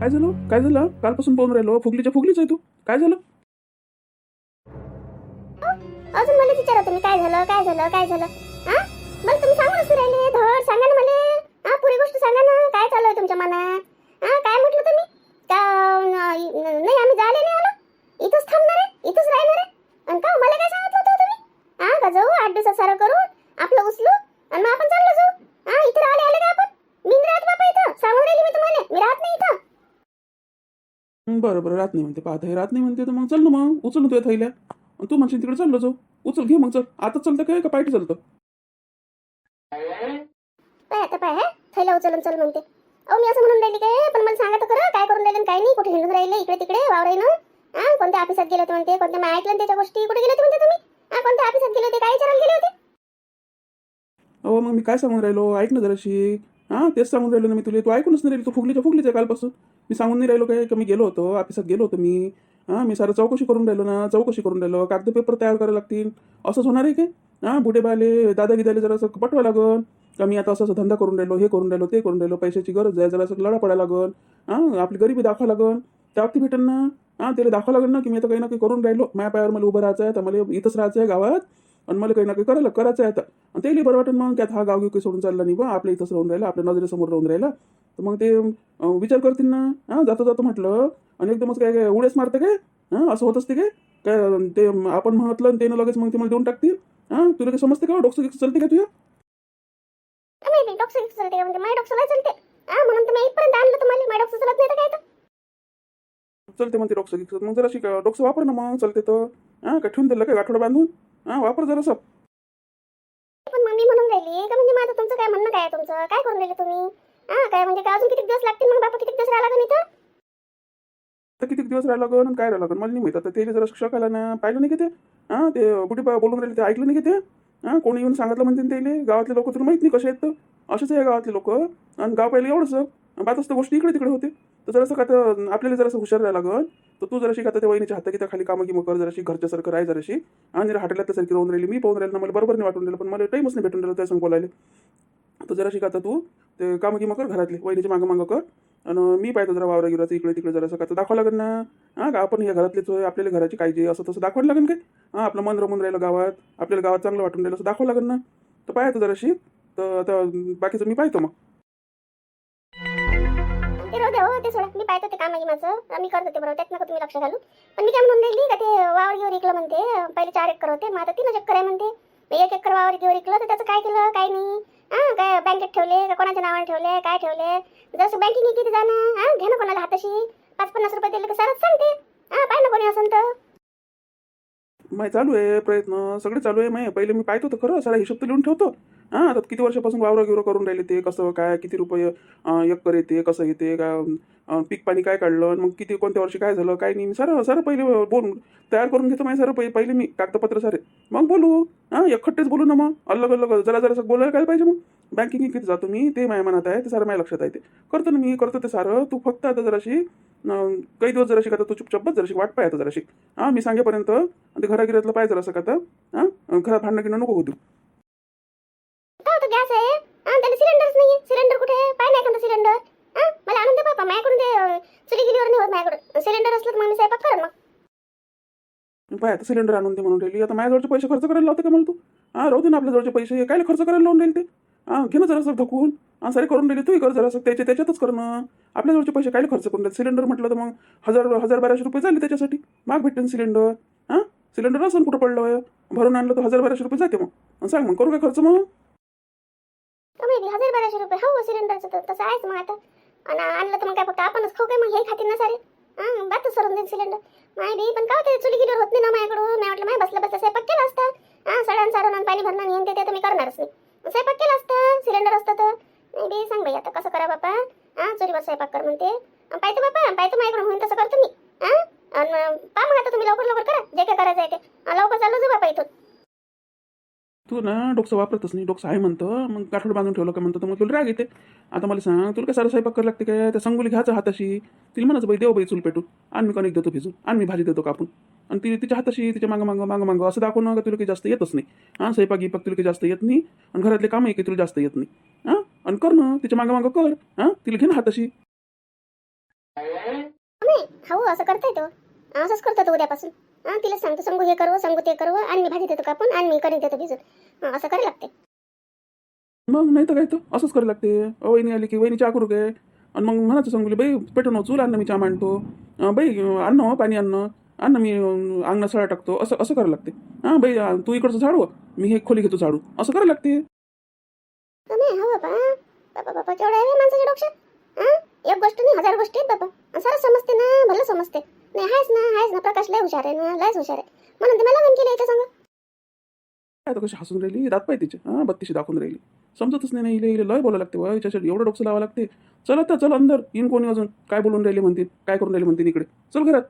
काय झालं? काय झालं? कालपासून पाहून राहिलो हो. फुगलीच्या फुगलीच आहे तू. काय झालं? अजून मला विचारा तुम्ही. काय झालं? काय झालं? काय झालं? हा मला तुम्ही सांगू असं राहिले धड. सांगा ना मला. हा पुरी गोष्ट सांगा ना. काय चालू आहे तुमच्या मनात? हा काय म्हटलं तुम्ही? का नाही आम्ही जायला नाही आलो? इथंच थांबणार आहे? इथंच राहणार आहे? आणि का हो? मला काय सांगत होतं तुम्ही? हा का जाऊ? आठ दिवसात सारं करून आपलं उचलू. आणि मग आपण चाललो जाऊ. हा इथं आले आले का आपण? मी राहत बापा इथं. सांगून राहिली मी तुम्हाला. मी राहत नाही इथं. बरं बरं रात नाही म्हणते पाहत आहे रात नाही म्हणते तर मग चल ना मग उचल ना तुझ्या थैल्या. आणि तू म्हणशील तिकडे चाललो जाऊ. उचल घे मग चल. आता चालतं काय का पायटी चालतं? पाय आता पाय हा? थैला चल म्हणते. अहो मी असं म्हणून राहिली काय? पण मला सांगा तर खरं काय करून राहिले आणि काय नाही कुठे हिंडून राहिले इकडे तिकडे वावर आहे ना हा कोणत्या ऑफिसात गेले होते म्हणते? कोणत्या मी ऐकलं त्याच्या गोष्टी? कुठे गेले होते म्हणते तुम्ही? हा कोणत्या ऑफिसात गेले होते? काय विचारायला गेले होते? अहो मग मी काय सांगून राहिलो? ऐक ना जराशी. हां तेच सांगून राहिलो ना मी तुला. तू ऐकूनच नाही राहिली तू फुगलीच्या फुगलीच आहे कालपासून. मी सांगून नाही राहिलो काय का मी गेलो होतो ऑफिसात गेलो होतो मी. हां मी सारं चौकशी करून राहिलो ना चौकशी करून राहिलो. कागद पेपर तयार करावे लागतील. असंच होणार आहे काय? हां बुढे बाले दादा गिदाले जरासं पटवा लागल. का मी आता असं असं धंदा करून राहिलो हे करून राहिलो ते करून राहिलो पैशाची गरज आहे जरासं लढा पडायला लागल. हां आपली गरिबी दाखवा लागल. त्या बाबतीत ना. हां त्याला दाखवा लागेल ना की मी आता काही ना काही करून राहिलो. माझ्या पायावर मला उभं राहायचं आहे तर मला इथंच राहायचं आहे गावात. आणि मला काही ना काही करायला करायचं आहे आता. आणि त्याला बरं वाटेल मग त्यात हा गाव घेऊ काही सोडून चालला नाही बा आपल्या इथंच राहून राहिला आपल्या नजरेसमोर राहून राहिला. तर मग ते विचार करतील ना. हां जातो जातो म्हटलं. आणि एकदमच काय काय उड्याच मारतं काय? हां असं होत असते काय? काय ते आपण म्हटलं आणि त्यानं लगेच मग ते मला देऊन टाकतील. हां तुला काही समजते का? डोकं गिकं चालते का तुझ्या? डॉक्टर चालते का? म्हणते माझ्या डॉक्टरला चालते. म्हणून तुम्ही इथपर्यंत आणलं तुम्हाला माझ्या डॉक्टर चालत नाही तर काय तर? चलते म्हणते डोकं गिकं. मग जरा शिका. डोकं वापर ना मग चालते तर. हां काय ठेवून दिलं काय? गाठोडं बांधून? हां वापर जरासं पण मग मी म्हणून राहिली. का म्हणजे माझं तुमचं काय म्हणणं काय आहे तुमचं? काय करून राहिले तुम्ही? हा काय म्हणजे काय अजून किती दिवस लागतील? मग बापा किती दिवस राहिला लागून इथं? आता किती दिवस राहिला लागन काय राहिला लागन मला नाही माहीत. आता ते जरा शिक्षक आला ना पाहिलं नाही का ते? हां ते बा बोलून राहिले ते ऐकलं नाही का ते? हां कोणी येऊन सांगितलं म्हणते ना त्याले? गावातले लोक तुला माहीत नाही कसे आहेत तर. असेच आहे गावातले लोक. आणि गाव पहिले एवढंच बात असतं गोष्टी इकडे तिकडे होते. तर जरासं का तर आपल्याला जरासं हुशार राहायला लागन तर तू जराशी का त्या वहिनीच्या हाता की खाली कामं मग कर जराशी घरच्या सारखं जराशी. आणि जरा सारखी राहून राहिली. मी पाहून राहिलं ना मला बरोबर नाही वाटून राहिलं पण मला टाईमच नाही भेटून राहिलं त्या संग बोलायला. तर जराशी का तू ते कामं गिमं कर घरातले वहिनीच्या मागं मागं कर. आणि मी पाहतो जरा वावरा गिराचं इकडे तिकडे जरासं का तर दाखवा लागेल ना. हां का आपण या घरातलेच आपल्याला घराची काळजी असं तसं दाखवायला लागेल काय? हां आपलं मन रमून राहिलं गावात. आपल्याला गावात चांगलं वाटून राहिलं असं दाखवावं लागेल ना. तर पाहतो जराशी. तर आता बाकीचं मी पाहतो मग. द्या हो ते सोडा मी पाहतो ते कामागी माझं. मी करतो ते बरोबर. त्यात नका तुम्ही लक्ष घालू. पण मी काय म्हणून राहिली का ते वावर घेऊन इकलं म्हणते. पहिले चार एकर होते. मग आता तीन चक्कर आहे म्हणते. मी एक एकर वावर घेऊन इकलं तर त्याचं काय केलं? काय नाही. हा काय बँकेत ठेवले का कोणाच्या नावाने ठेवले काय ठेवले? जसं बँकेने किती जाणं? हा घे ना कोणाला हाताशी. पाच पन्नास रुपये दिले का सरच सांगते. हा पाय ना कोणी असं तर. माय चालू आहे प्रयत्न. सगळे चालू आहे माय. पहिले मी पाहतो तर खरं. सारा हिशोब तर लिहून ठेवतो. हां आता किती वर्षापासून वावरं गिवरं करून राहिले ते कसं काय किती रुपये एकर येते कसं येते काय पीक पाणी काय काढलं मग किती कोणत्या वर्षी काय झालं काय नाही सारं सारं पहिले बोलून तयार करून घेतो माहिती सारं पहिले पहिले मी कागदपत्र सारे. मग बोलू हां एकखट्टेच बोलू ना मग अलग अलग जरा जरा बोलायला काय पाहिजे मग? बँकिंग किती जातो मी ते माझ्या मनात आहे ते सारं माझ्या लक्षात आहे ते. करतो ना मी करतो ते सारं तू फक्त आता जराशी काही दिवस जराशी का आता तू चुपचाप जराशी वाट पाय आता जराशी. हां मी सांगेपर्यंत ते घरागिरातलं पाहिजे जरासं का आता हां घरात भांडणं घेणं नको होऊ देऊ. होतं गॅस आहे? आणि त्याला सिलेंडरच नाही सिलेंडर कुठे आहे? पाय नाही एखादा सिलेंडर? हा मला आणून दे बापा माझ्याकडून ते चुली गेलीवर नाही होत माझ्याकडून. सिलेंडर असलं तर मग मी स्वयंपाक करेन मग. पाय आता सिलेंडर आणून दे म्हणून राहिली. आता माझ्याजवळचे पैसे खर्च करायला लावते का मला तू? हां राहू दे ना आपल्याजवळचे पैसे. काय खर्च करायला लावून राहील ते? हां घे ना जरासं धकून. हां सारे करून राहिली. तूही कर जरासं. त्याच्या त्याच्यातच करणं आपल्याजवळचे पैसे काय खर्च करून राहिले? सिलेंडर म्हटलं तर मग हजार हजार बाराशे रुपये झाले त्याच्यासाठी. माग भेटेन सिलेंडर. हां सिलेंडर असं कुठं पडलं? भरून आणलं तर हजार बाराशे रुपये जाते मग. सांग मग करू काय खर्च मग? कमी बी हजार बाराशे रुपये. हो सिलेंडरचं तर तसं आहेच मग आता. आणि आणलं तर मग काय फक्त आपणच खाऊ काय? मग हे खातील ना सारे. हां बातच सरून देईन सिलेंडर. माय बी पण काय हो ते चुली गिलीवर होत नाही ना माझ्याकडून? नाही म्हटलं माय बसलं बसलं स्वयंपाक केला असता. हा सडण सारून आणि पाणी भरणं आणि ते तर मी करणारच नाही. स्वयंपाक केला असता सिलेंडर असतं तर. नाही बी सांग बाई आता कसं करा बापा? हा चुलीवर स्वयंपाक कर म्हणते. पाहिजे बापा पाहिजे माझ्याकडून होईन तसं करतो मी. हां आणि पा मग आता तुम्ही लवकर लवकर करा. जे काय करायचं आहे ते. लवकर चालू जाऊ बापा इथून. तू ना डोकं वापरतच नाही डोकं आहे म्हणतं मग काठोड बांधून ठेवलं का म्हणतं तर मग तुला राग येते. आता मला सांग तुला काय सारं स्वयंपाक करायला लागते काय? त्या संगोली घ्यायचं हाताशी. तिला म्हणायचं बाई देव बाई चूल पेटू आणि मी कणिक देतो भिजून. आणि मी भाजी देतो कापून. आणि ती तिच्या हाताशी तिच्या मागं मागं मागं मागं असं दाखवणं का तुला काही जास्त येतच नाही. हां स्वयंपाक गिपाक तुला काही जास्त येत नाही. आणि घरातले कामं काही तुला जास्त येत नाही. हां? आणि कर ना तिच्या मागं मागं कर. हां? तिला घे ना हाताशी. हो असं करताय तो. असंच करतो उद्यापासून. हा तिला सांगतो सांगू हे करू सांगू ते करू आणि मी भाजी देतो कापून आणि मी करीन देतो भिजून. असं करायला लागते. मग नाही तर काय तर? असंच करायला लागते. वहिनी आली की वहिनी चहा करू काय आणि मग म्हणायचं सांगू बाई पेटून चूल अन्न मी चहा मांडतो. बाई अन्न हो, पाणी अन्न अन्न मी अं, अंगणात सळा टाकतो. असं असं करायला लागते. हां बाई तू इकडचं झाडू. मी हे खोली घेतो झाडू. असं करायला लागते. हो बाबा एक गोष्ट नाही हजार गोष्टी आहेत बाबा. सारं समजते ना भलं समजते. नाही आहेच ना आहेच ना प्रकाश लय हुशार आहे ना लयच हुशार आहे. म्हणून ते मला लग्न केलं याच्या संग. काय तर कशी हसून राहिली? दात पाय तिचे. हां बत्तीशी दाखवून राहिली. समजतच नाही नाही इले लय बोलायला लागते याच्यासाठी एवढं डोकं लावावं लागते. चल आता चल अंदर. येईन कोणी अजून? काय बोलून राहिले म्हणतील काय करून राहिले म्हणतील इकडे चल घरात.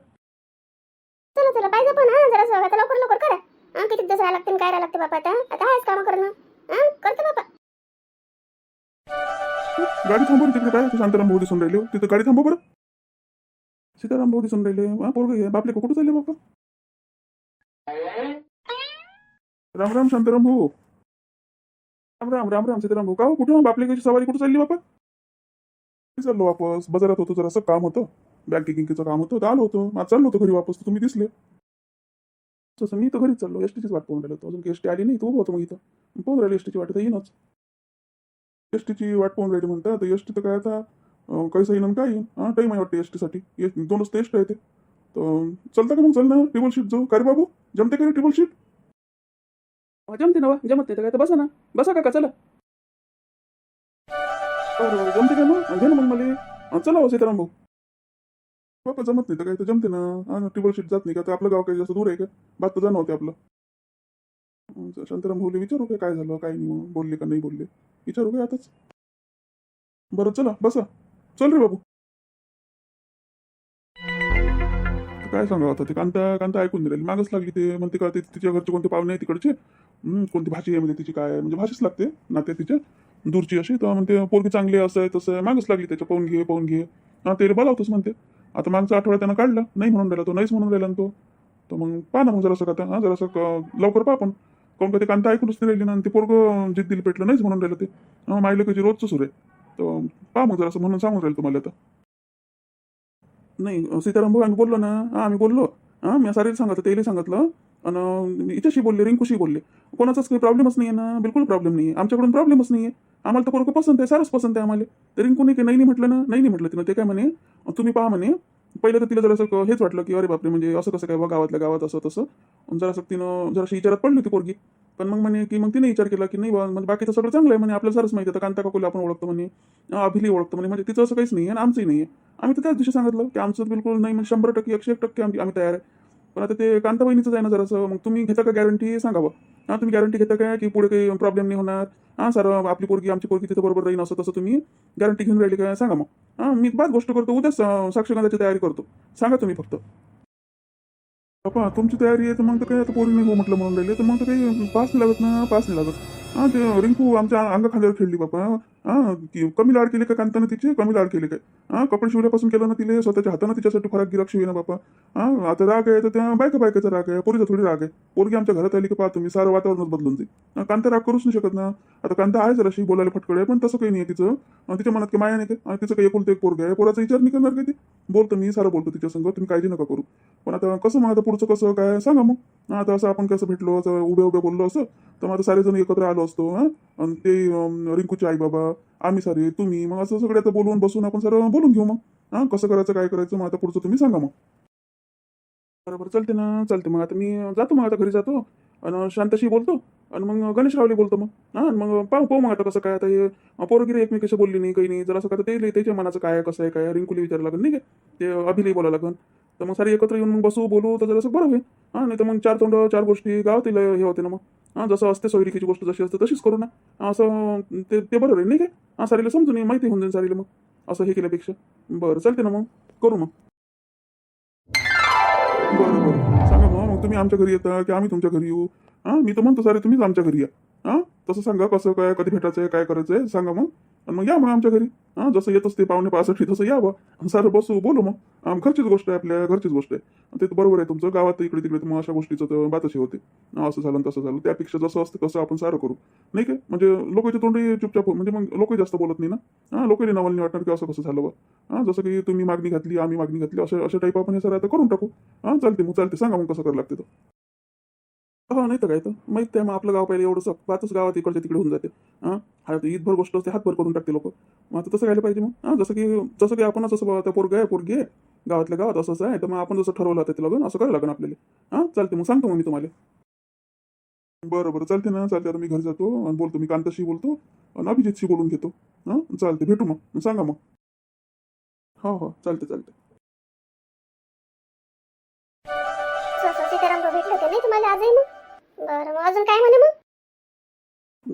चला चला पाहिजे पण हा जरा आता लवकर लवकर करा. हा किती दिवस राहायला लागते काय राहायला लागते बाबा आता? आता आहेच काम करणं. हा करतो बाबा गाडी थांबव तिकडे काय शांताराम भाऊ दिसून राहिले. तिथं गाडी थांबव बरं. सीताराम भाऊ दिसून राहिले. हा पोरग बापले कुठं चालले बापा राम राम शांताराम भाऊ. राम राम राम राम सीताराम भाऊ. का हो, कुठं बापले कशी सवारी? कुठं चालली बापा मी चाललो वापस. बाजारात होतो जरासं काम होतं. बँके गिंकेचं काम होतं. तर आलो होतो. आज चाललो होतो घरी वापस. तर तुम्ही दिसले. तसं मी तर घरीच चाललो. एसटीचीच वाट पाहून राहिलो होतो. अजून एसटी आली नाही तो उभं होतो मग इथं. पाहून राहिलो एसटीची वाट. तर येईनच. एसटीची वाट पाहून राहिली म्हणता तर एसटी तर काय आता येईन आणि काय येईन हां टाईम आहे वाटते एसटीसाठी दोनच ते एसटी आहे ते. तर चलता का मग? चल ना. टेबल शीट जाऊ का रे बाबू? जमते का रे टेबल शीट जमते ना वा जमत नाही तर काय? तर बसा ना. बसा काका चला. बरं जमते का मग? घे ना मग मला. चला हो सीताराम भाऊ. बाबा जमत नाही तर काय? तर जमते ना. हा टेबल शीट जात नाही का? तर आपलं गाव काही जास्त दूर आहे का? बात तर जाणं होते आपलं शांताराम भाऊले विचारू काय काय झालं काय नाही बोलले का नाही बोलले? विचारू काय आताच? बरं चला बसा. चल रे बाबू. काय सांगा आता? ते कांता कांता ऐकून दिलेली. मागच लागली ते. म्हणते का ते तिच्या घरचे कोणते पाहुणे आहे तिकडचे. कोणती भाजी आहे म्हणजे तिची काय? आहे, म्हणजे भाजीच लागते नाते तिच्या. दूरची अशी. तर म्हणते पोरगी चांगली असं आहे तसं मागच लागली त्याच्या पाहून घे पाहून घे. हा ते बोलावतोच म्हणते. आता मागचा आठवडा त्यानं काढला. नाही म्हणून राहिला तो नाहीच म्हणून राहिला ना तो. तर मग पहा ना मग जरासं का हा जरासं लवकर पहा आपण. काऊन का ते कांता ऐकूनच नाही राहिली ना. ते पोरग जिद्दीला पेटलं. नाहीच म्हणून राहिलं ते. हा, मायलं कशी रोजचं सुरू आहे. तर पहा मग जरासं म्हणून सांगून राहील तुम्हाला आता नाही सीताराम भाऊ आम्ही बोललो ना. हा आम्ही बोललो. हां मी सारीला सांगितलं तेही सांगितलं. आणि हिच्याशी बोलले रिंकूशी बोलले. कोणाचाच काही प्रॉब्लेमच नाही आहे ना बिलकुल प्रॉब्लेम नाही आहे आमच्याकडून प्रॉब्लेमच नाही आहे आम्हाला तर कोरको पसंत आहे सारंच पसंत आहे आम्हाला. तर रिंकूने काही नाही नाही म्हटलं ना? नाही नाही म्हटलं तिनं. ते काय म्हणे? तुम्ही पहा म्हणे पहिलं तर तिला जरासं क- हेच वाटलं की अरे बापरे म्हणजे असं कसं काय बा गावातल्या गावात असं तसं. आणि जरासं तिनं जराशी विचारात पडली होती पोरगी. पण मग म्हणे की मग तिने विचार केला की नाही बा म्हणजे बाकीचं सगळं चांगलं आहे. म्हणे आपल्याला सारंच माहिती आहे कांता काकूला आपण ओळखतो म्हणे अं, अभिली ओळखतो म्हणे म्हणजे तिचं असं काहीच नाही आहे आणि आमचंही नाही आहे आम्ही तर त्याच दिवशी सांगितलं की आमचं बिलकुल नाही म्हणजे शंभर टक्के एकशे एक टक्के आम्ही आम्ही तयार आहे. पण आता ते कांताबाईनीच आहे ना जरासं. मग तुम्ही घेता का गॅरंटी सांगावं? हां तुम्ही गॅरंटी घेता काय की पुढे काही प्रॉब्लेम नाही होणार? हां सर आपली पोरगी आमची पोरगी तिथं बरोबर राहील असं तसं तुम्ही गॅरंटी घेऊन राहिली काय सांगा मग. हां मी बाद गोष्ट करतो उद्याच साक्षगंधाची तयारी करतो. सांगा तुम्ही फक्त. बापा तुमची तयारी आहे तर मग तर काय आता पोरी नाही हो म्हटलं म्हणून राहिले. तर मग तर काही पास नाही लागत ना पास नाही लागत. हां ते रिंकू आमच्या अंगा खांद्यावर खेळली बापा. हां कमी लाड केले का कांतानं तिचे? कमी लाड केले काय? हां कपडे शिवल्यापासून केलं ना तिले? स्वतःच्या हातानं तिच्यासाठी फरक गिराक शिवे ना बापा. हां आता राग आहे तर त्या बायका बायकाचा राग आहे पोरीचा थोडी राग आहे. पोरगी आमच्या घरात आली की पहा तुम्ही सारं वातावरणच बदलून जाईल कांता राग करूच नाही शकत ना. आता कांता आहे जराशी बोलायला फटकड आहे पण तसं काही नाही तिचं. तिच्या मनात की माया नाही काय? तिचं काही एकुलतं एक पोरग आहे. पोराचा विचार नाही करणार काय ते? बोलतो मी सारं बोलतो तिच्या संग तुम्ही काळजी नका करू. पण आता कसं मग आता पुढचं कसं काय? सांगा मग. आता असं आपण कसं भेटलो असं उभ्या उभ्या बोललो असं तर मग आता सारेजण एकत्र आलो असतो हां? आणि ते अं, रिंकूचे आई बाबा आम्ही सारे तुम्ही मग असं सगळे आता बोलवून बसून आपण सर बोलून घेऊ मग. हां? कसं करायचं काय करायचं मग आता पुढचं तुम्ही सांगा मग. बरोबर चालते ना चालते मग. आता मी जातो मग आता घरी जातो. आणि शांताशी बोलतो. आणि मग गणेशरावली बोलतो मग. हां? मग पाहू पाहू मग आता कसं काय आता हे पोरगिरी एकमेकाशी बोलली नाही काही नाही. जर असं तर ते त्याच्या मनाचं काय आहे, कसं आहे काय? रिंकुली विचारायला लागेल नाही का? ते अभिलही बोलायला लागेल. तर मग सारे एकत्र येऊन मग बसू बोलू तर जरासं बरं होईल. हां? नाही तर मग चार तोंड चार गोष्टी गावातील हे होते ना मग. हां जसं असते सोयरिकीची गोष्ट जशी असते तशीच करू ना. असं ते ते बरोबर आहे नाही काय हां सारीला समजून येईल, माहिती होऊन जाईल सारीला मग. असं हे केल्यापेक्षा. बरं चालते ना मग. करू मग. बरं बरं. सांगा मग मग तुम्ही आमच्या घरी येता की आम्ही तुमच्या घरी येऊ? हां मी तर म्हणतो सारे तुम्हीच आमच्या घरी या. तसं सांगा कसं काय कधी भेटायचं आहे काय करायचं आहे सांगा मग. आणि मग या मग आमच्या घरी. हां जसं येत असते पाहुणे पाहासाठी तसं यावं. आणि सारं बसू बोलू मग. आम घरचीच गोष्ट आहे आपल्या घरचीच गोष्ट आहे. ते तर बरोबर आहे तुमचं. गावात इकडे तिकडे मग अशा गोष्टीचं तर बातशी होते. असं झालं तसं झालं. त्यापेक्षा जसं असतं तसं आपण सारं करू. नाही काय म्हणजे लोकांच्या तोंडी चुपचाप म्हणजे मग लोकही जास्त बोलत नाही ना? हां लोकांनी नावाला नाही वाटणार की असं कसं झालं बा. हां जसं की तुम्ही मागणी घातली आम्ही मागणी घातली असं अशा टाईप आपण हे सर आता करून टाकू. हां चालते मग चालते. सांगा मग कसं करावं लागते तर. हो नाही तर काय तर. माहीत आहे मग आपलं गाव पहिले एवढं पाचच गावात इकडच्या तिकडे होऊन जाते. हां? हा तर ईदभर गोष्ट असते हातभर करून टाकते लोक. मग आता तसं राहिलं पाहिजे मग. हां जसं की जसं की आपणच असं त्या आता पोरग आहे पोरगी आहे. गावातल्या गावात असंच आहे तर मग आपण जसं ठरवलं होतं ते लग्न असं करायला लागेल आपल्याला. हां चालते मग. सांगतो मग मी तुम्हाला. बरं बरं. चालते ना. चालते आता मी घरी जातो आणि बोलतो. मी कांताशी बोलतो आणि अभिजितशी बोलून घेतो. हां चालते भेटू मग. सांगा मग. हो हो. चालते चालते नाही तुम्हाला आजही मग? बरं मग अजून काय म्हणे मग?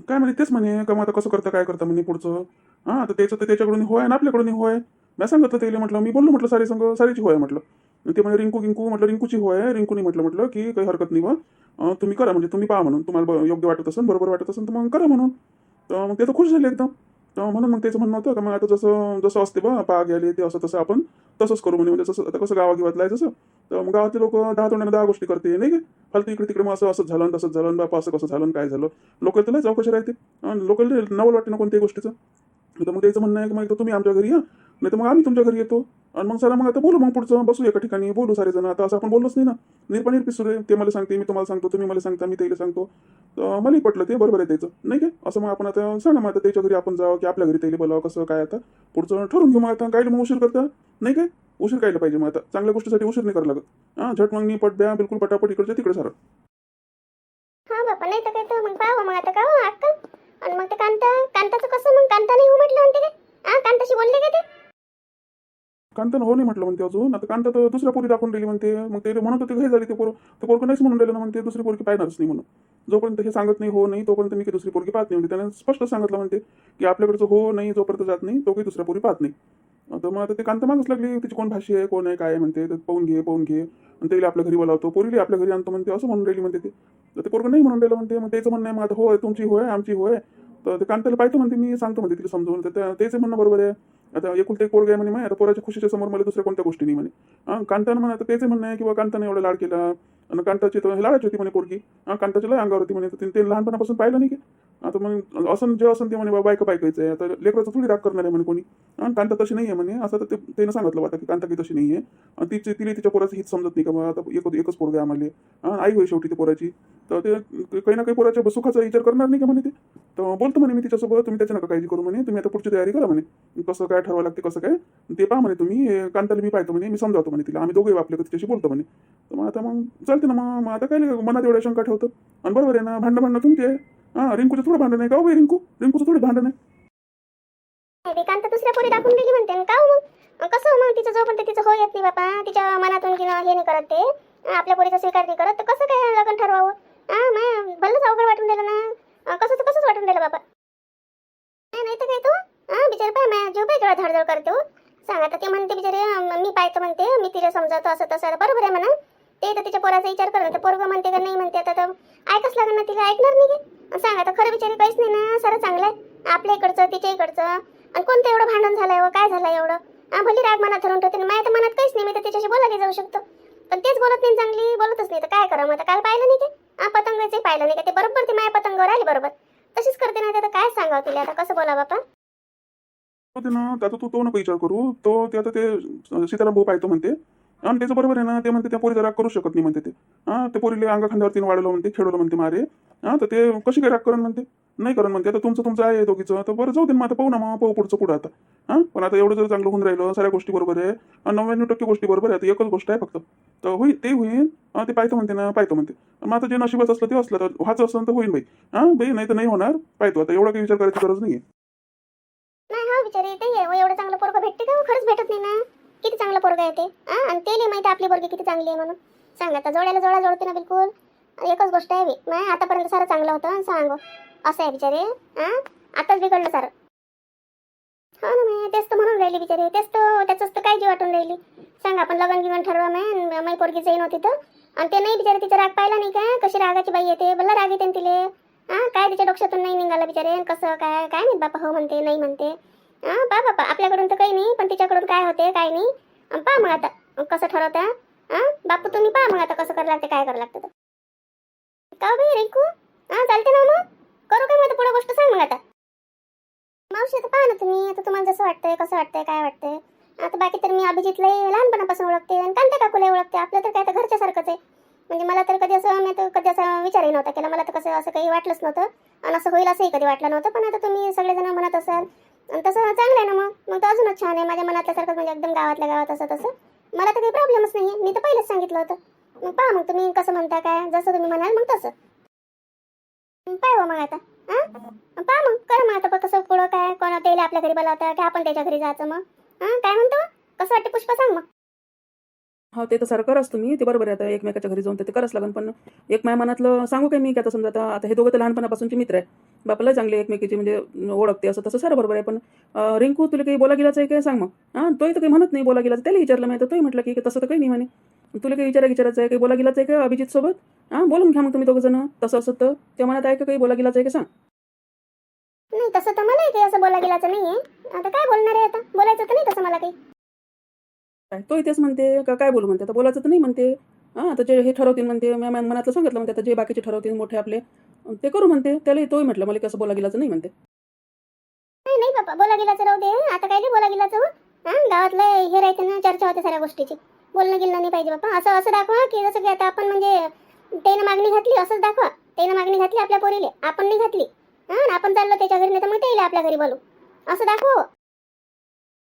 काय म्हणे तेच म्हणे का मग आता कसं करता काय करता म्हणे पुढचं? हां तर त्याचं तर त्याच्याकडून होय आणि आपल्याकडून होय. मी सांगितलं त्याला म्हटलं मी बोललो म्हटलं सारी संग सारीची होय म्हटलं. ते म्हणजे रिंकू गिंकू म्हटलं रिंकूची होय आहे रिंकूनी म्हटलं म्हटलं की काही हरकत नाही बा. तुम्ही करा म्हणजे तुम्ही पहा म्हणून तुम्हाला योग्य वाटत असेल बरोबर वाटत असेल तर मग करा म्हणून. तर मग ते तर खुश झाले एकदम. तर म्हणून मग त्याचं म्हणणं होतं का मग आता जसं जसं असते बा पाग आली ते असं तसं आपण तसंच करू म्हणे. म्हणजे जसं आता कसं गावागिवातलं आहे जसं तर मग गावातले लोक दहा तोंडाने दहा गोष्टी करते नाही का? फालतू इकडे तिकडे मग असं असं झालं तसंच झालं बापा असं कसं झालं काय झालं. लोकल तुला चौकशी राहते. आणि लोकांना नवल वाटते ना कोणत्याही गोष्टीचं. तर मग त्याचं म्हणणं आहे की मग एकदा तुम्ही आमच्या घरी या नाही तर मग आम्ही तुमच्या घरी येतो. आणि मग सर मग आता बोलू मग पुढचं बसू एका ठिकाणी बोलू सारे जण आता असं आपण बोललोच नाही ना. निर्पा निर्पिस सुरू आहे ते मला सांगते मी तुम्हाला सांगतो तुम्ही मला सांगता मी त्याला सांगतो. तर मलाही पटलं ते बरोबर आहे त्याचं. नाही काय असं मग आपण आता सांगा मग आता त्याच्या घरी आपण जावं की आपल्या घरी त्याला बोलावं कसं काय आता. पुढचं ठरवून घेऊ मग आता काय मग उशीर करता? नाही काय? उशीर कायला पाहिजे मग आता. चांगल्या गोष्टीसाठी उशीर नाही करायला लागत. हां झट मग मी पट द्या बिलकुल पटापट इकडच्या तिकडे सारं. हां बापा नाही तर काय तर मग पाहावं मग आता का अक्का आणि मग ते कांता कांताचं कसं मग? कांता नाही हो म्हटलं म्हणते काय हा कांताशी बोलले का ते? कांतन हो नाही म्हटलं म्हणते अजून. आता कांता तर दुसऱ्या पोरी दाखवून दिली म्हणते. मग ते म्हणत होते घरी झाली ते पोर. ते पोरकं नाहीच म्हणून राहिलं ना म्हणते दुसरी पोरकी पाहणारच नाही म्हणून. जोपर्यंत हे सांगत नाही हो नाही तोपर्यंत मी काही दुसरी पोरकी पाहत नाही. म्हणते त्याने स्पष्ट सांगितलं म्हणते की आपल्याकडचं हो नाही जोपर्यंत जात नाही तो काही दुसऱ्या पोरी पाहत नाही. तर मग आता ते कांत मागच लागली तिची कोण भाषी आहे कोण आहे काय म्हणते तर पाहून घे पाहून घे. आणि त्याला आपल्या घरी बोलावतो. पोरीला आपल्या घरी आणतो म्हणते असं म्हणून राहिली म्हणते ते. तर ते पोरगं नाही म्हणून राहिलं म्हणते मग त्याचं म्हणणं आहे मग आता होय तुमची होय आमची होय. तर ते कांताला पाहिजे म्हणते मी सांगतो म्हणते तिला समजवून. तर त्याचं म्हणणं बरोबर आहे. आता एकुलता एक पोरग आहे म्हणे माय आता पोराच्या खुशीच्या समोर मला दुसऱ्या कोणत्या गोष्टी नाही म्हणे. हां म्हणे आता त्याचे म्हणणं आहे की बा कांतानं एवढा लाड केला आणि कांताची तर लाडाची होती म्हणे पोरगी. हां कांताच्या लय अंगावर होती म्हणे तर ते लहानपणापासून पाहिलं नाही की. आता मग असं जे असं ते म्हणे बा बायका बायकायचं आहे. आता लेकराचं थोडी राग करणार आहे म्हणे कोणी. आणि कांता तशी नाही आहे म्हणे. असं तर ते त्यानं सांगितलं वाटतं की कांता की तशी नाही आहे. आणि तिची तिने तिच्या पोराचं हित समजत नाही का मग आता एक एकच पोरग आहे आम्हाला. आई होय शेवटी ते पोराची. तर ते काही ना काही पोराच्या सुखाचा विचार करणार नाही का म्हणे ते? तर बोलतो म्हणे मी तिच्यासोबत तुम्ही त्याच्या नका काळजी करू म्हणे. तुम्ही आता पुढची तयारी करा म्हणे. कसं काय ठरवावं लागते कसं काय? ते पहा म्हणे तुम्ही कांताला मी पाहतो म्हणे मी समजावतो म्हणे तिला. आम्ही दोघे वापले तिच्याशी बोलतो म्हणे. तर मग आता मग चालते ना मग. आता काय नाही, मनात एवढ्या शंका ठेवतो आणि बरोबर आहे ना भांडण भांडणं तुमचे आहे. हां रिंकूचं थोडं भांडण आहे. का हो रिंकू? रिंकूचं थोडं भांडण आहे. नाही कांता दुसऱ्या पोरी दाखवून दिली म्हणते का हो मग? कसं हो मग? तिचं जोपर्यंत तिचं हो येत नाही बापा तिच्या मनातून की हे नाही करत ते आपल्या पोरीचा स्वीकार नाही करत तर कसं काय लग्न ठरवावं? हा मग भलंच अवघड वाटून दिलं ना. कसं तर कसंच वाटून दिलं बाबा नाही नाही तर काय तू? हा बिचारे पाय माझ्या जीव पाय केवढा धडधड करतो. हो सांग आता ते म्हणते बिचारे मी पाहतो म्हणते मी तिला समजावतो असं तसं. बरोबर आहे म्हणा. ते तर तिच्या पोराचा विचार करून पोरगं म्हणते का नाही म्हणते आता तर ऐकच लागणार ना तिला ऐकणार नाही की. अन् सांग आता खरं बिचारी काहीच नाही ना सारं चांगलं आहे. आपल्या इकडचं तिच्या इकडचं. आणि कोणतं एवढं भांडण झालंय व काय झालं एवढं? हां भली राग मनात धरून ठेवते माझ्या तर मनात काहीच नाही मी तर तिच्याशी बोलायला जाऊ शकतो. पण तेच बोलत नाही चांगली बोलतच नाही. तर काय करा मग आता काल पाहिलं नाही ते हा पतंगाचे पाहिलं नाही का? ते बरोबर ते माझ्या पतंगावर आली बरोबर. तशीच करते ना तर काय सांगावं तिला? आता कसं बोला बापा? ते ना आता तू तो नको विचार करू. तो ते आता ते सीताराम भाऊ पाहतो म्हणते. आणि त्याचं बरोबर आहे ना ते म्हणते त्या पोरीचा राग करू शकत नाही म्हणते ते. हां ते पोरीले अंगा खांद्यावरती वाढवलं म्हणते खेळवलं म्हणते मारे. हां तर ते कशी काय राग करून म्हणते? नाही करण म्हणते. आता तुमचं तुमचं आहे दोघीचं. तर बरं जाऊ दे मग आता पाहू ना मग पाहू पुढचं पुढं आता. हां पण आता एवढं जर चांगलं होऊन राहिलं साऱ्या गोष्टी बरोबर आहे. आणि नव्याण्णव टक्के गोष्टी बरोबर आहे. आता एकच गोष्ट आहे फक्त. तर होईल ते होईल. ते पाहतो म्हणते ना पाहतो म्हणते. मग आता जे नशिबाच असलं ते असलं. तर व्हायचं असलं तर होईल बाई. हां बाई नाही तर नाही होणार. पाहतो. आता एवढा काही विचार करायची गरज नाही आहे बिचारी ते एवढं चांगलं पोरगं भेटते का? खरंच भेटत नाही ना. किती चांगलं पोरगं आहे ते. आणि तेले माहिती आपली पोरगी किती चांगली आहे म्हणून. सांग आता जोड्याला जोडा जोडते ना बिलकुल. एकच गोष्ट आहे मी नाही आतापर्यंत सारं चांगलं होतं आणि सांग. असं आहे बिचारे. हा आताच बिघडलं सारं. हो ना मी तेच तर म्हणून राहिली बिचारे. तेच तर त्याचंच तर काय जीव वाटून राहिली. सांग आपण लगन गिगन ठरवा माय माई पोरगी जाईन होती तर. आणि ते नाही बिचारे तिचा राग पाहिला नाही का? कशी रागाची बाई येते बोला राग येते तिले. हा काय तिच्या डोक्यातून नाही निघालं बिचारे. कसं काय काय नाही बापा हो म्हणते नाही म्हणते. पा बापा आपल्याकडून तर काही नाही पण तिच्याकडून काय होते काय नाही. पा पहा मग आता कसं ठरवता हा? बापू तुम्ही पहा मग आता कसं करायला लागते काय करायला लागतं का हो बाई रेकू? हा चालते ना हो मग. करू का मग आता पुढे गोष्ट सांग मग आता. मावशी आता पहा ना तुम्ही आता तुम्हाला जसं वाटतंय कसं वाटतंय काय वाटतंय. आता बाकी तर मी अभिजितलाही लहानपणापासून ओळखते आणि कांता काकूला ओळखते. आपलं तर काय तर घरच्यासारखंच आहे. म्हणजे मला तर कधी असं मी तर कधी असा विचारही नव्हता केला. मला तर कसं असं काही वाटलंच नव्हतं. आणि असं होईल असंही कधी वाटलं नव्हतं. पण आता तुम्ही सगळेजण म्हणत असाल आणि तसं चांगलं आहे ना मग. मग तर अजूनच छान आहे. माझ्या मनातल्यासारखं म्हणजे एकदम गावातल्या गावात असं तसं. मला तर काही प्रॉब्लेमच नाही मी तर पहिलेच सांगितलं होतं. मग पहा मग तुम्ही कसं म्हणता काय? जसं तुम्ही म्हणाल मग तसं. पाय हो मग आता. हां? पहा मग. कर मग आता कसं पुढं काय? कोणा त्याला आपल्या घरी बोलावता? की आपण त्याच्या घरी जायचं मग? हां? काय म्हणतो? कसं वाटतं पुष्पा सांग मग. हो ते तर सारं करच तुम्ही. ते बरोबर आहे. आता एकमेकाच्या घरी जाऊन ते कराच लागेल पण एक माझ्या मनातलं सांगू काय मी की आता समजा आता आता हे दोघं तर लहानपणापासूनचे मित्र आहे. बापाला चांगले एकमेकीची म्हणजे ओळखते असं तसं सारं बरोबर आहे. पण रिंकू तुला काही बोला गेलाच आहे काय? सांग मग. हां तोही तर काही म्हणत नाही बोला गेलाच त्याला विचारलं माहिती तोही म्हटलं की तसं तर काही नाही म्हणे. तुला काही विचारा विचारायचं आहे? काही बोला गेलाच आहे का अभिजित सोबत? हां बोलून घ्या मग तुम्ही दोघं जण. तसं असं तर. त्या मनात आहे का काही बोला गेलाच आहे का? सांग. नाही तसं तर मला काही असं बोला गेलाचं नाही आहे आता काय बोलणार आहे आता? बोलायचं तर नाही तसं मला काही. काय? तो इथेच म्हणते का काय बोलू म्हणते? आता बोलायचं तर नाही म्हणते. हां आता जे हे ठरवतील म्हणते मी मनातलं सांगितलं म्हणते आता जे बाकीचे ठरवतील मोठे आपले ते करू म्हणते. त्याला तोही म्हटलं मला कसं बोला गेलाचं नाही म्हणते. नाही नाही बाबा बोला गेलाचं राहू दे. आता काय नाही बोला गेलाचं हो. हां. गावातलं हे राहते ना चर्चा होते साऱ्या गोष्टीची. बोलणं गेलं नाही पाहिजे बापा असं असं दाखवा की जसं की आता आपण म्हणजे त्यानं मागणी घातली असंच दाखवा. त्यानं मागणी घातली आपल्या पोरीले. आपण नाही घातली. हां आपण चाललो त्याच्या घरी नाही तर मग त्याला आपल्या घरी बोलू. असं दाखवा हो.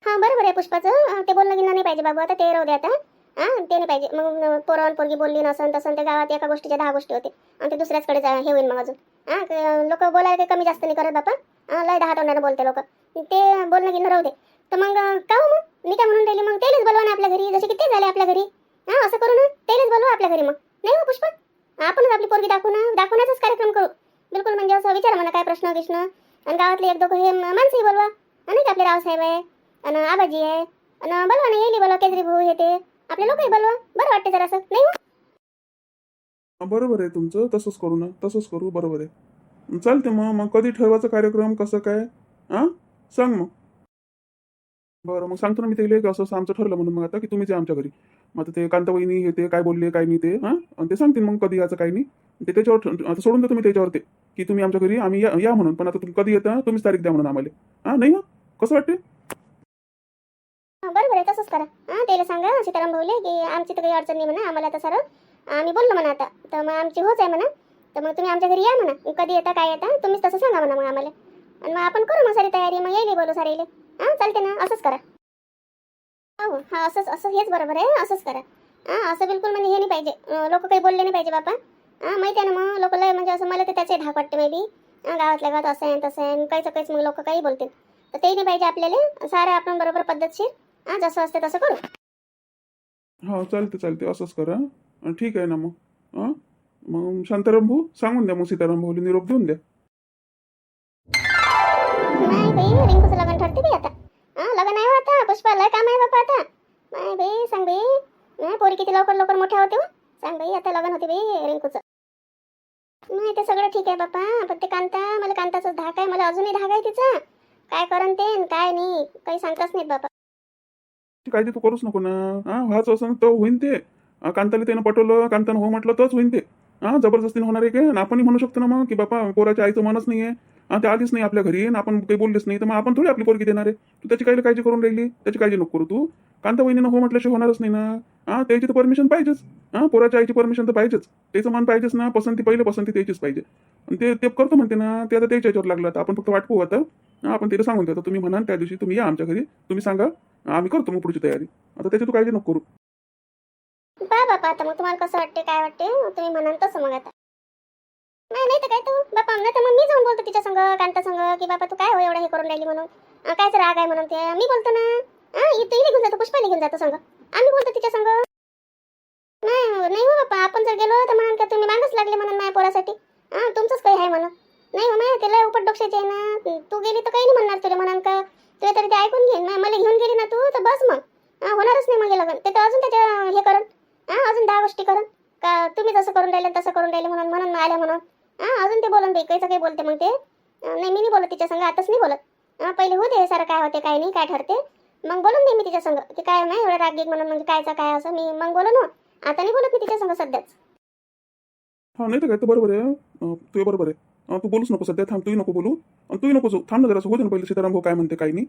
हां बरोबर आहे पुष्पाचं. ते बोलणं गेलं नाही पाहिजे बाबू आता ते राहू दे आता. हां ते नाही पाहिजे. मग पोरावर पोरगी बोलली नसन तसं त्या गावात एका गोष्टीच्या दहा गोष्टी होते. आणि ते दुसऱ्याचकडे जा हे होईल मग अजून. हां लोक बोलायला काही कमी जास्त नाही करत बापा. हां लय दहा तोंडानं बोलते लोक. ते बोलणं गेलं राहू दे. तर मग का हो मग? मी काय म्हणून राहिली मग? तेलच बोलवा ना आपल्या घरी. जसे की ते झाले आपल्या घरी. हां असं करू ना. तेलच बोलवा आपल्या घरी मग. नाही हो पुष्पा. आपणच आपली पोरगी दाखवू ना. दाखवण्याचाच कार्यक्रम करू. बिलकुल म्हणजे असं विचारा म्हणा काय प्रश्न गिश्न आणि गावातले एक दोघं हे माणसंही बोलवा. आणि आपले रावसाहेब आहे? अन आबाजी आहे. अन बोलवा ना येली बोलवा केजरी भाऊ हे ते. आपले लोकही बोलवा बरं वाटते जरासं नाही हो? बरोबर आहे तुमचं. तसंच करू ना तसंच करू बरोबर आहे. चालते मग मग कधी ठरवायचा कार्यक्रम कसं काय? हां? सांग मग. बरं मग सांगतो ना मी ते असं असं आमचं ठरलं म्हणून मग आता की तुम्हीच या आमच्या घरी. मग आता ते कांताबाईनी हे ते काय बोलले काय नाही ते हां? आणि ते सांगतील मग कधी याचं काय नाही. ते त्याच्यावर ठ- आता सोडून देतो मी त्याच्यावर ते की तुम्ही आमच्या घरी आम्ही या या म्हणून. पण आता तुम्ही कधी येता तुम्हीच तारीख द्या म्हणून आम्हाला. हां नाही मग कसं वाटते बरोबर आहे तसंच करा. हां त्याला सांगा सीताराम भाऊले की आमची तर काही अडचण नाही म्हणा आम्हाला तर सर आम्ही बोललो म्हणा आता. तर मग आमची होच आहे म्हणा. तर मग तुम्ही आमच्या घरी या म्हणा. कधी येता काय येता तुम्हीच तसं सांगा म्हणा मग आम्हाला. आणि मग आपण करू मग सारी तयारी मग येईल बोलू सारीले. हां चालते ना असंच करा. हो, हो हां असंच असं हेच बरोबर आहे असंच करा. हां असं बिलकुल म्हणजे हे नाही पाहिजे. लोक काही बोलले नाही पाहिजे बापा. हां माहिती आहे ना मग लोक लय म्हणजे असं मला तर त्याचे धाक वाटते मे बी गावातल्या गावात असं आहे तसं आहे काहीच काहीच मग लोक काही बोलतील. तर ते नाही पाहिजे आपल्याला. सारं आपण बरोबर पद्धतशीर. हां जसं असते तसं करू. हो चालते चालते. असंच करा. अं, ठीक आहे ना मग. हां मग शांताराम भाऊ सांगून द्या मग सीताराम भाऊला निरोप देऊन द्या. नाही बाई. रिंकूचं लग्न ठरते बाई आता. हां लग्न आहे हो आता. पुष्पा लय काम आहे बापा आता. नाही बाई सांग बाई. नाही पोरी किती लवकर लवकर मोठ्या होते हो. सांग बाई आता लग्न होते बाई रिंकूचं. नाही ते सगळं ठीक आहे बापा. पण ते कांता मला कांताचाच धाक आहे. मला अजूनही धाक आहे तिचा. काय करन ते न काय नाही. काही सांगताच नाहीत बापा. काळजी तू करूच नको ना. हा व्हाच असं तर होईन ते. कांताला त्यानं पटवलं कांतानं हो म्हटलं तरच होईन ते. हा जबरदस्तीनं होणार आहे का? आणि आपणही म्हणू शकतो ना मग की बापा पोराच्या आईचं मनच नाही आहे ते आलीच नाही आपल्या घरी आणि आपण काही बोललेच नाही. तर मग आपण थोडी आपली पोरगी देणार आहे. तू त्याची काही काळजी करून राहिली. त्याची काळजी नको करू तू. कांता वहिनीनं हो म्हटल्याशिवाय होणारच नाही ना. हा त्याची तर परमिशन पाहिजेच. हा पोराच्या आईची परमिशन तर पाहिजेच. त्याचं मन पाहिजेच ना. पसंती पहिले पसंती त्याचीच पाहिजे. आणि ते ते करतो म्हणते ना. ते आता त्याच्या याच्यावर लागलं. आता आपण फक्त वाट पाहू आता. आपण तिला सांगून देतो तुम्ही म्हणा त्या दिवशी तुम्ही या आमच्या घरी. तुम्ही सांगा. आम्ही करतो मग पुढची तयारी. आता त्याची तू काळजी नको करू. बाबा आता मग तुम्हाला कसं वाटते काय वाटते? तुम्ही म्हणाल तसं मग आता. नाही तर काय तू? बापा नाही तर मग मी जाऊन बोलतो तिच्या संग कांता संग की बाबा तू काय हो एवढं हे करून राहिली म्हणून? कायच राग आहे म्हणून ते? मी बोलतो ना. इथे घेऊन जातो पुष्पाली घेऊन जातो संग. आम्ही बोलतो तिच्या संग. नाही हो नाही हो बापा आपण जर गेलो तर म्हणून का तुम्ही मागच लागले म्हणून माझ्या पोरासाठी? हा तुमचंच काही आहे म्हणून. नाही हो माय त्याला उपट डोक्षाचे आहे ना. तू गेली तर काही नाही म्हणणार तुला म्हणून का? तुला तरी ते ऐकून घेईन ना. मला घेऊन गेली ना तू तर बस मग. होणारच नाही मग लग्न. ते तर अजून त्याच्या हे करून अजून दहा गोष्टी करण. का तुम्ही जसं करून राहिले तसं करून राहिले म्हणून म्हणून आल्या म्हणून. हां अजून ते बोलन बाई कैचं काही बोलते मग ते? नाही मी नाही बोलत तिच्या संग आताच नाही बोलत. हां पहिले होते सारं काय होते काय नाही काय ठरते. मग बोलून दे मी तिच्या संग ते काय नाही एवढं राग गिग म्हणून म्हणजे कायचं काय असं मी मग बोलू ना आता नाही बोलत मी तिच्या संग सध्याच. हा नाही तर काय तू बरोबर आहे अं, तू बरोबर आहे. अं, तू बोलूच नको सध्या थांब तूही नको बोलू. आणि तूही नको जाऊ थांब ना जरा होते ना पहिले सीताराम भाऊ काय म्हणते काय नाही.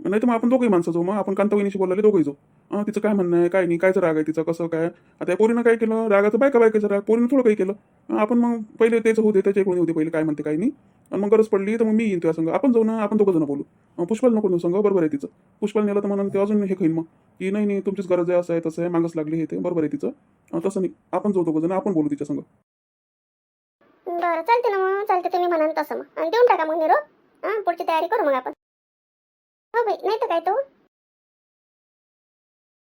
नाही तर मग आपण दोघंही माणसं जाऊ. मग आपण कांतावहिनीशी बोलले दोघंही जाऊ. तिचं काय म्हणणं आहे काय नाही कायचं राग आहे तिचं कसं काय? आता या पोरीनं काय केलं? रागाचं बायका बायकाचं राग. पोरीनं थोडं काही केलं. आपण मग पहिले त्याचं होते त्याच्या इकडून होते पहिले काय म्हणते काय नाही. आणि मग गरज पडली तर मग मी येईन तुझ्या संग. आपण जाऊ ना आपण दोघं जण बोलू. पुष्पाल नको नेऊ संग बरोबर आहे तिचं. पुष्पाल नेलं तर म्हणून ते अजून हे खाईन मग. की नाही नाही तुमचीच गरज आहे असं आहे तसं आहे मागच लागली हे ते बरोबर आहे तिचं. तसं नाही. आपण जाऊ दोघं जण आपण बोलू तिच्या संग. बरं चालते ना मग. चालते तुम्ही म्हणाल तसं मग. आणि देऊन टाका मग निरोप. हां पुढची तयारी करू मग आपण. हो बाई नाही तर काय तो